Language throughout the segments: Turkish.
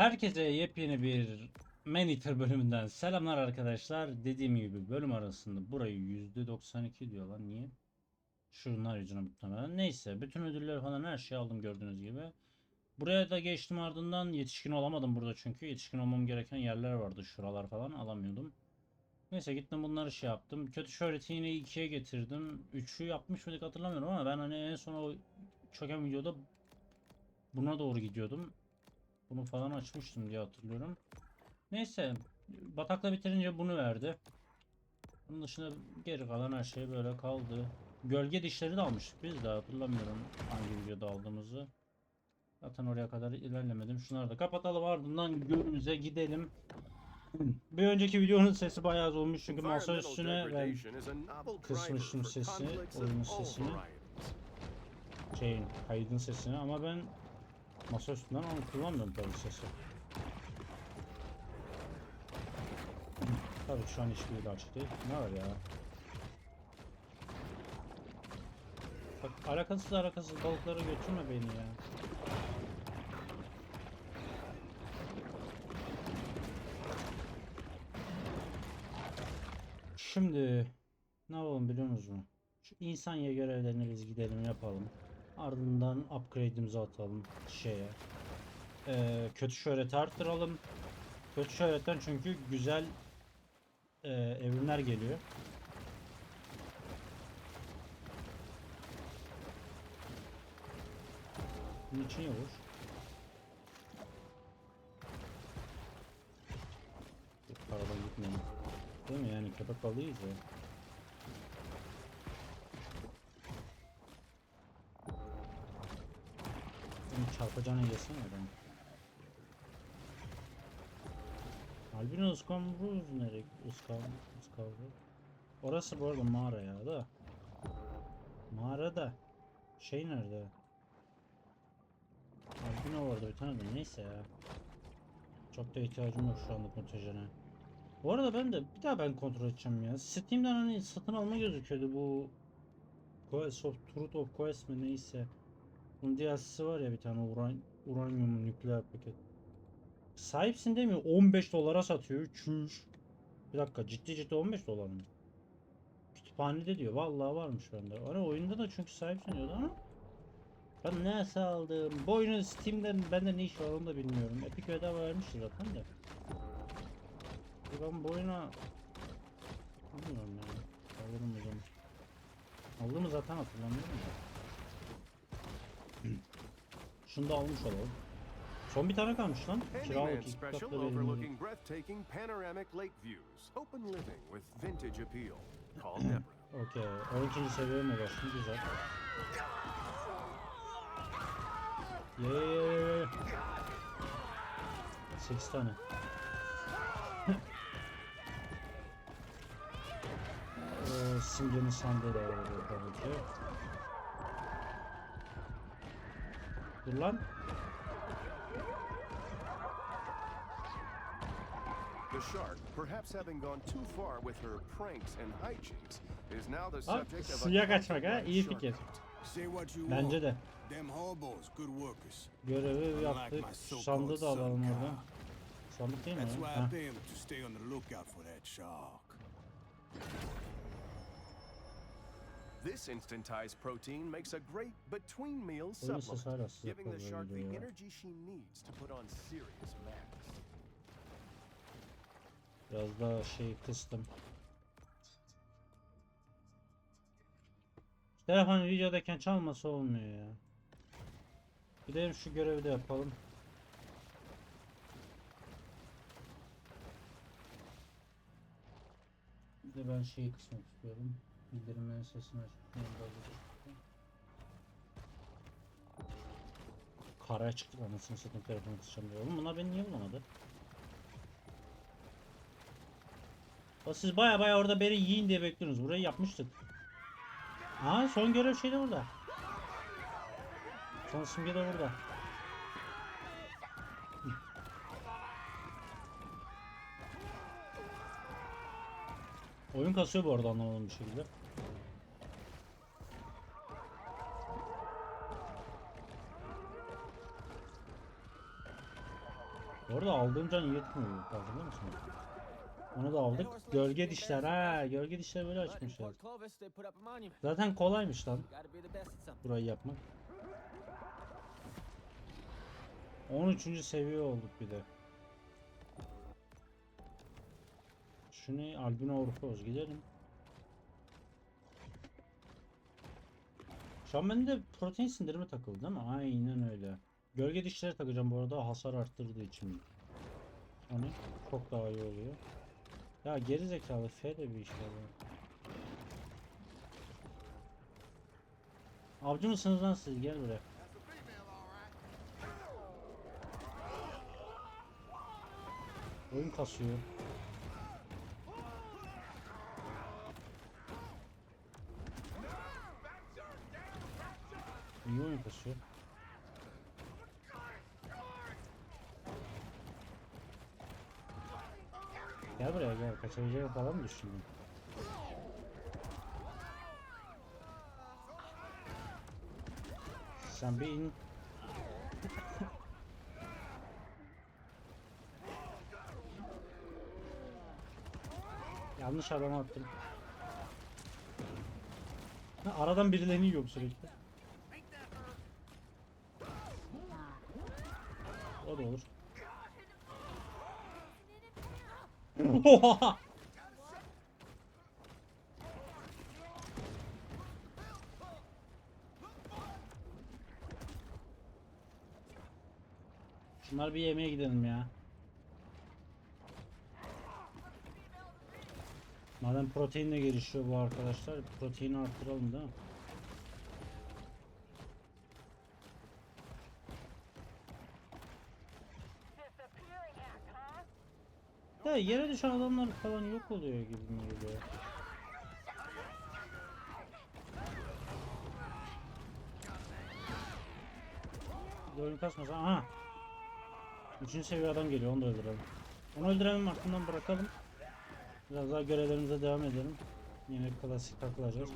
Herkese yepyeni bir Man Eater bölümünden selamlar arkadaşlar. Dediğim gibi bölüm arasında burayı %92 diyor lan niye? Şunlar yüzüne muhtemelen. Neyse bütün ödüller falan her şeyi aldım gördüğünüz gibi. Buraya da geçtim ardından yetişkin olamadım burada çünkü yetişkin olmam gereken yerler vardı şuralar falan alamıyordum. Neyse gittim bunları şey yaptım. Kötü şöhreti yine 2'ye getirdim. 3'ü yapmış mıydık hatırlamıyorum ama ben hani en son o çöken videoda buna doğru gidiyordum. Bunu falan açmıştım diye hatırlıyorum. Neyse. Batakla bitirince bunu verdi. Bunun dışında geri kalan her şey böyle kaldı. Gölge dişleri de almıştık biz de hatırlamıyorum hangi videoda aldığımızı. Zaten oraya kadar ilerlemedim. Şunları da kapatalım ardından gölümüze gidelim. Bir önceki videonun sesi bayağı az olmuş çünkü masa üstüne ben kısmıştım sesi, oyunun sesini. şeyin kaydın sesini ama ben masa üstünden onu kullanmıyorum tabii sesi. Tabii şu an hiçbiri de açık değil. Ne var ya? Bak alakasız alakasız balıkları götürme beni ya. Şimdi ne yapalım biliyor musunuz? Şu insan görevlerini biz gidelim yapalım. Ardından upgrade'imizi atalım şeye. Ee, kötü şöhreti arttıralım. Kötü şöhretten çünkü güzel e, evrimler geliyor. Bunun için olur. Paradan gitmeyin. Değil mi yani köpek balığıyız ya. Çarpacağını yesene ben. Albino ıskambruz nereye? Iskam, ıskambruz. Orası bu arada mağara ya da. Mağarada. Şey nerede? Albino vardı bir tane de neyse ya. Çok da ihtiyacım yok şu anda kontenjana. Bu arada ben de bir daha ben kontrol edeceğim ya. Steam'den hani satın alma gözüküyordu bu Quest of Truth of Quest mi neyse. Bunun DLC'si var ya bir tane uran, uranyum nükleer paket. Sahipsin demiyor 15 dolara satıyor. Çüş. Bir dakika ciddi ciddi 15 dolar mı? Kütüphanede diyor. Vallahi varmış bende. Hani oyunda da çünkü sahipsin diyordu ama. Ben ne aldım? Bu oyunun Steam'den bende ne iş var onu da bilmiyorum. Epic bedava vermişti zaten de. E Ben bu oyuna Bilmiyorum ya. Alırım o zaman. Aldığımı zaten hatırlamıyorum da. Şunu da almış olalım. Son bir tane kalmış lan. Kiralık special katlı Deborah. Okey. 12. seviyeye mi ulaştım? Güzel. Yeee. 8 tane. ee, simgenin sandığı da var burada tabii ki. Dur lan. The shark, perhaps having gone too far with her pranks and hijinks, is now the subject of a suya kaçmak ha iyi fikir. Bence de. Them hobos, good workers. Görevi yaptık. Sandığı da alalım oradan. Sandık değil mi? Ha. This instantized protein makes a great between meal supplement, giving the shark the energy she needs to put on serious mass. Biraz daha şey kıstım. Telefon videodayken çalması olmuyor ya. Gidelim şu görevi de yapalım. Bir de ben şeyi kısmak istiyorum. Bildirimlerin sesini açıp Karaya çıktı anasını satayım telefonu kısacağım diyor. Oğlum bunlar beni niye bulamadı? O siz baya baya orada beni yiyin diye bekliyorsunuz. Burayı yapmıştık. Ha son görev şey de. Son simge de burada. Oyun kasıyor bu arada anlamadım bir şekilde. Bu arada aldığım can yetmiyor. Farkında mısın? Onu da aldık. Gölge dişler ha. Gölge dişler böyle açmışlar. Zaten kolaymış lan burayı yapmak. 13. seviye olduk bir de. Şu ne? Albino Orkoz gidelim. Şu an bende protein sindirimi takıldı değil mi? Aynen öyle. Gölge dişleri takacağım bu arada hasar arttırdığı için. Hani çok daha iyi oluyor. Ya geri zekalı F de bir iş var. ya. Avcı mısınız lan siz? Gel buraya. Oyun kasıyor. İyi oyun kasıyor. Gel buraya gel. Kaçabilecek falan mı düşündün? Sen bir in. Yanlış adama attım. Ha, aradan birilerini yiyorum sürekli. O da olur. Şunlar bir yemeğe gidelim ya. Madem protein de gelişiyor bu arkadaşlar, proteini arttıralım değil mi? Ya yere düşen adamlar falan yok oluyor gibi mi geliyor? Oyun kasmasa aha. Üçüncü seviye adam geliyor onu da öldürelim. Onu öldürelim aklından bırakalım. Biraz daha görevlerimize devam edelim. Yine klasik takılacağız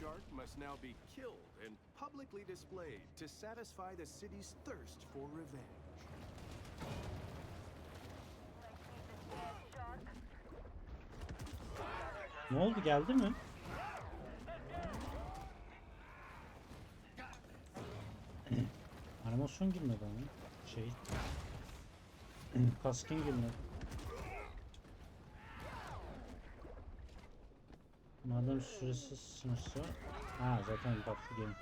shark must now be killed and publicly displayed to satisfy the city's thirst for revenge. Ne oldu geldi mi? Animasyon girmedi ama. Şey. Kaskin girmedi. Madem süresiz sınırsa. Ha zaten baktı game.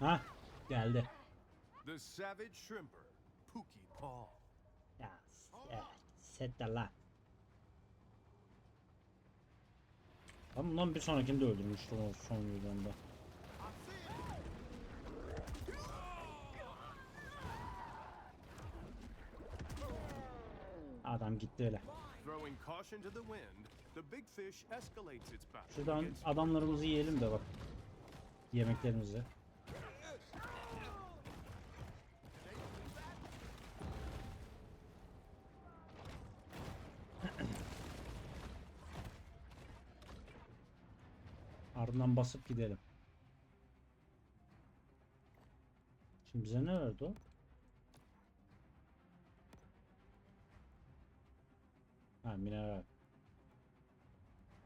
Ha geldi. The savage shrimper, Pookie Paul. Ya evet, set de lan. Ben bundan bir sonrakini de öldürmüştüm o son videomda. Adam gitti öyle. Şuradan adamlarımızı yiyelim de bak. Yemeklerimizi. Ardından basıp gidelim. Şimdi bize ne verdi o? Ha mineral.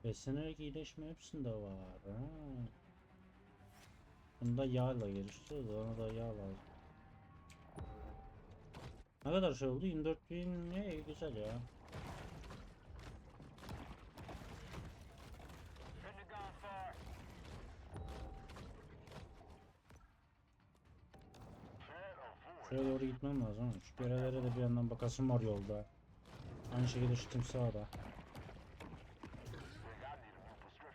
Beslenerek iyileşme hepsinde var. Ha. Bunda yağla geliştiriyoruz. Ona da yağ lazım. Ne kadar şey oldu? 24 bin ne güzel ya. Şuraya doğru gitmem lazım şu görevlere de bir yandan bakasım var yolda. Aynı şekilde şu timsaha da.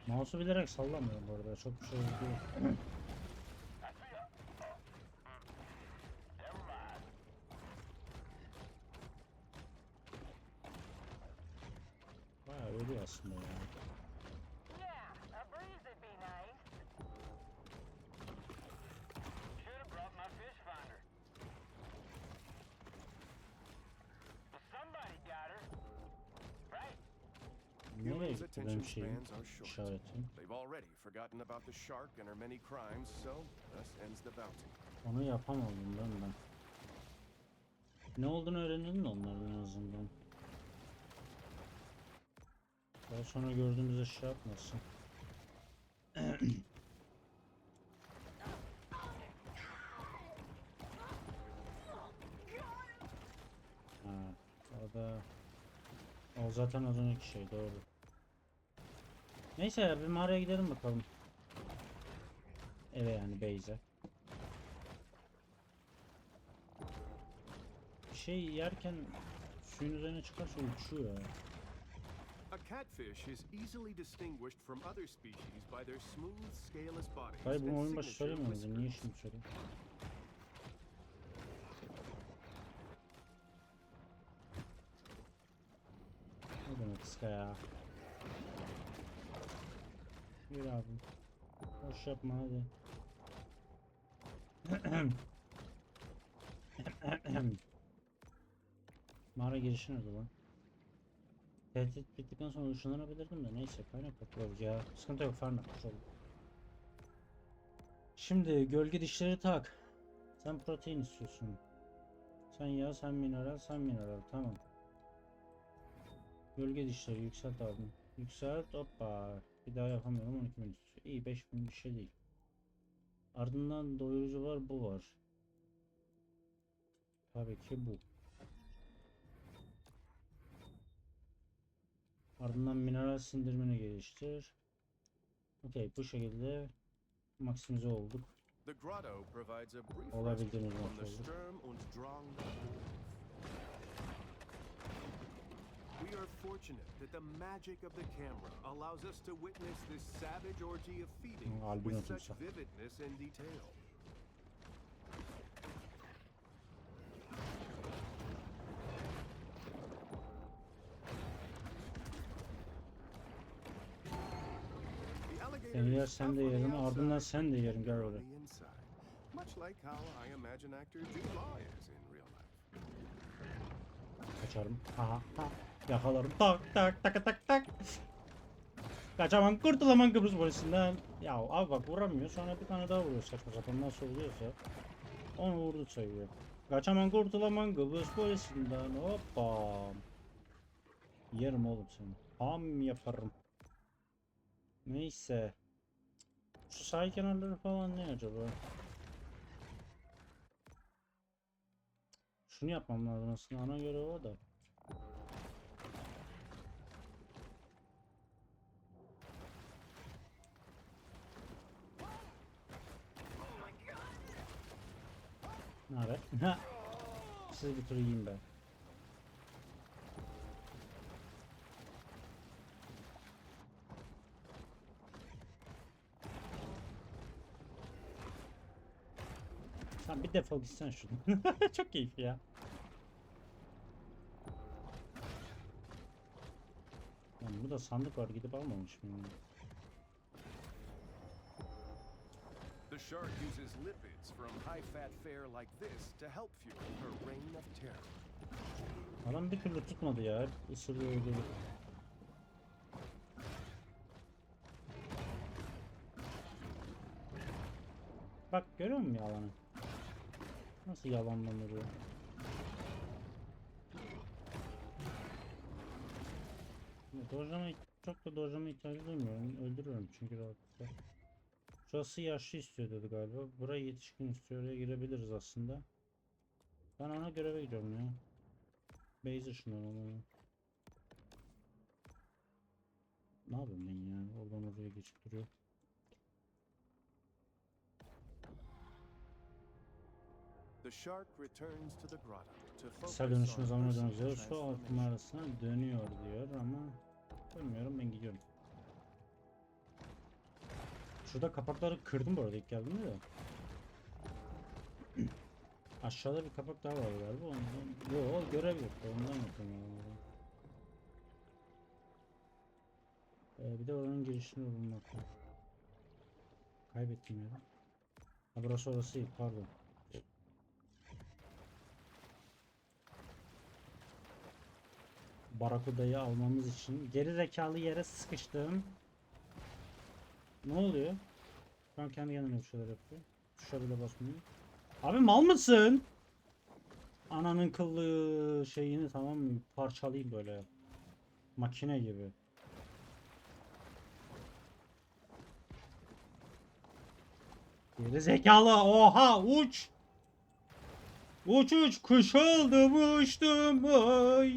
Mouse'u bilerek sallamıyorum bu arada. Çok bir şey değil. The bounty. Onu yapamadım ben ben. Ne olduğunu öğrenelim de onların en azından. Daha sonra gördüğümüzde şey yapmasın. ha, o da o zaten az önceki şey doğru. Neyse ya bir mağaraya gidelim bakalım. Eve yani Beyze. Bir şey yerken suyun üzerine çıkarsa uçuyor ya. A catfish is easily distinguished from other species by their smooth, scaleless bodies Hayır bunu oyun başı muydun? Niye şimdi söylüyorsun? Ne demek kıska ya? Yürü abi. Boş yapma hadi. Mağara girişi nerede lan? Tehdit bittikten sonra ışınlanabilirdim de neyse kaynak yapıyoruz ya. Sıkıntı yok farm yapmış olduk. Şimdi gölge dişleri tak. Sen protein istiyorsun. Sen yağ, sen mineral, sen mineral. Tamam. Gölge dişleri yükselt abi. Yükselt. Hoppa. Bir daha yapamıyorum. 12 bin. İyi 5 bin bir şey değil. Ardından doyurucu var. Bu var. Tabii ki bu. Ardından mineral sindirmeni geliştir. Okey bu şekilde maksimize olduk. Olabildiğimiz nokta. We are fortunate that the magic of the camera allows us to witness this savage orgy of feeding Hmm, albino with such timsah. vividness and detail. The alligator Seni yer is sen de tough on the yerim ardından outside, sen de yerim gel on öyle. the inside, much like how I imagine actor Jude Law is in real life. Kaçarım. Aha ha. Yakalarım. Tak tak tak tak tak. Kaçamam kurtulamam Kıbrıs polisinden. Ya abi bak vuramıyor sonra bir tane daha vuruyor saçma sapan nasıl oluyorsa. Onu vurdu sayıyor. Kaçamam kurtulamam Kıbrıs polisinden. Hoppa. Yerim oğlum seni. Ham yaparım. Neyse. Şu sahil kenarları falan ne acaba? Şunu yapmam lazım aslında ana göre o da. Ne haber? Sizi bir tur yiyeyim ben. Sen bir defol gitsen şuradan. Çok keyifli ya. Lan burada sandık var gidip almamış mıyım? Shark uses lipids from high-fat fare like this to help fuel her reign of terror. Adam bir türlü tutmadı ya. Isırıyor öyle. Bak görüyor musun yalanı? Nasıl yalanlanır ya? Dojlama çok da dojlama ihtiyacı duymuyorum. Öldürüyorum çünkü rahatlıkla. Şurası yaşlı istiyor dedi galiba. Burayı yetişkin istiyor. Oraya girebiliriz aslında. Ben ana göreve gidiyorum ya. Base ışınlanalım onu. Ne yapayım ben ya? Oradan oraya geçip duruyor. The shark returns to the grotto to focus Kısa dönüşüm on zamanı dönüyor. Su altı transformation. mağarasına dönüyor diyor ama bilmiyorum ben gidiyorum. Şurada kapakları kırdım bu arada ilk geldiğimde de. Aşağıda bir kapak daha var galiba ondan. Yo görev yok ondan yapıyorum yani. Ee, bir de oranın girişini bulmak. Kaybettim ya. Ha burası orası değil pardon. Barakuda'yı almamız için. Geri zekalı yere sıkıştım. Ne oluyor? An kendi kendine bir şeyler yapıyor. Tuşa bile basmıyor. Abi mal mısın? Ananın kıllı şeyini tamam mı? Parçalayayım böyle. Makine gibi. Geri zekalı oha uç. Uç uç kuş oldum uçtum oy.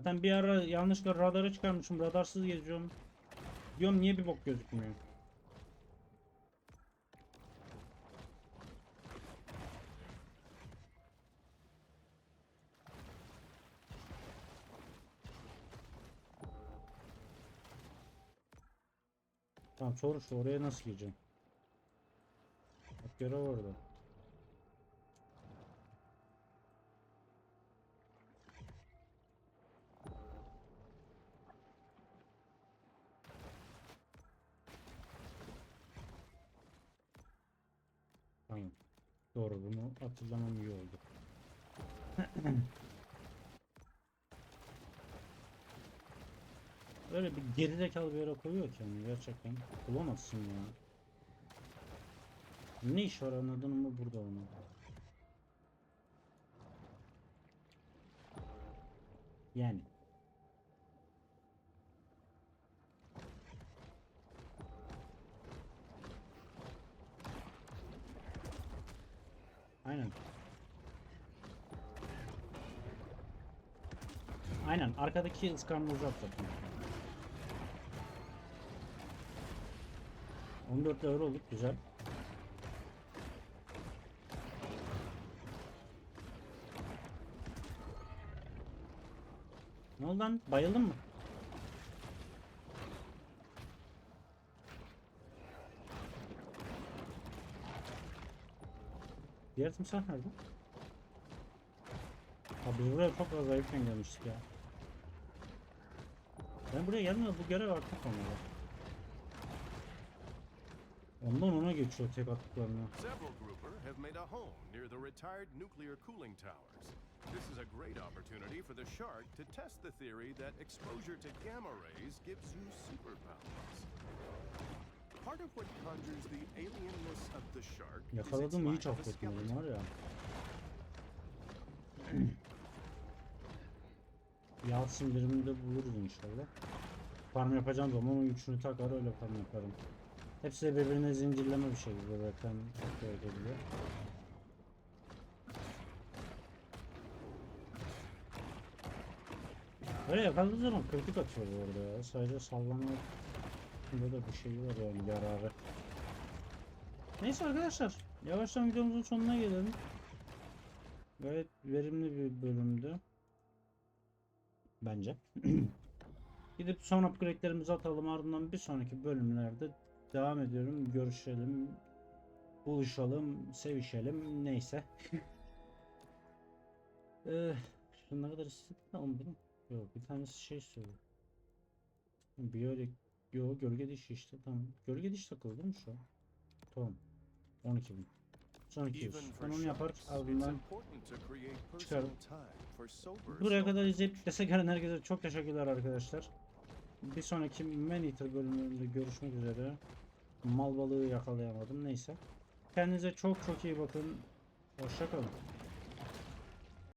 Zaten bir ara yanlışlıkla radarı çıkarmışım. Radarsız geziyorum. Diyorum niye bir bok gözükmüyor. Tamam soru şu oraya nasıl gireceğim? Bak görev orada. Tamam. Doğru bunu hatırlamam iyi oldu. Öyle bir gerizekalı bir yere koyuyor ki yani gerçekten. Bulamazsın ya. Ne iş var anladın mı burada onu? Yani. Aynen. Aynen arkadaki ıskarmızı atlatın. 14 euro olduk güzel. Ne oldu lan? Bayıldın mı? Diğer timsah nerede? Ha biz buraya çok az zayıfken gelmiştik ya. Ben buraya gelmeden bu görev artık olmalı. Ondan ona geçiyor tek attıklarına. Several grouper have made a home near the retired nuclear cooling towers. This is a great opportunity for the shark to test the theory that exposure to gamma rays gives you superpowers. Part of what conjures the alienness of the shark is its hiç affetmedim var ya. Yağ sindirimini de buluruz inşallah. Farm yapacağım zaman o üçünü takar öyle farm yaparım. Hepsi de birbirine zincirleme bir şekilde zaten akıyor ediliyor. Böyle yakaladığı zaman kritik atıyor bu arada ya. Sadece sallama Bunda da bir şey var yani yararı. Neyse arkadaşlar. Yavaştan videomuzun sonuna gelelim. Gayet verimli bir bölümdü. Bence. Gidip son upgrade'lerimizi atalım ardından bir sonraki bölümlerde devam ediyorum. Görüşelim. Buluşalım. Sevişelim. Neyse. Eee şunlara kadar mi oğlum benim? Yok bir tanesi şey söylüyor. Biyolik Yo gölge dişi işte tamam. Gölge diş takılı değil mi şu an? Tamam. 12 bin. Son 200. Even Ben onu yapar ardından çıkarım. Buraya kadar izleyip destek gelen herkese çok teşekkürler arkadaşlar. Bir sonraki Man Eater bölümünde görüşmek üzere. Mal balığı yakalayamadım neyse. Kendinize çok çok iyi bakın. Hoşçakalın.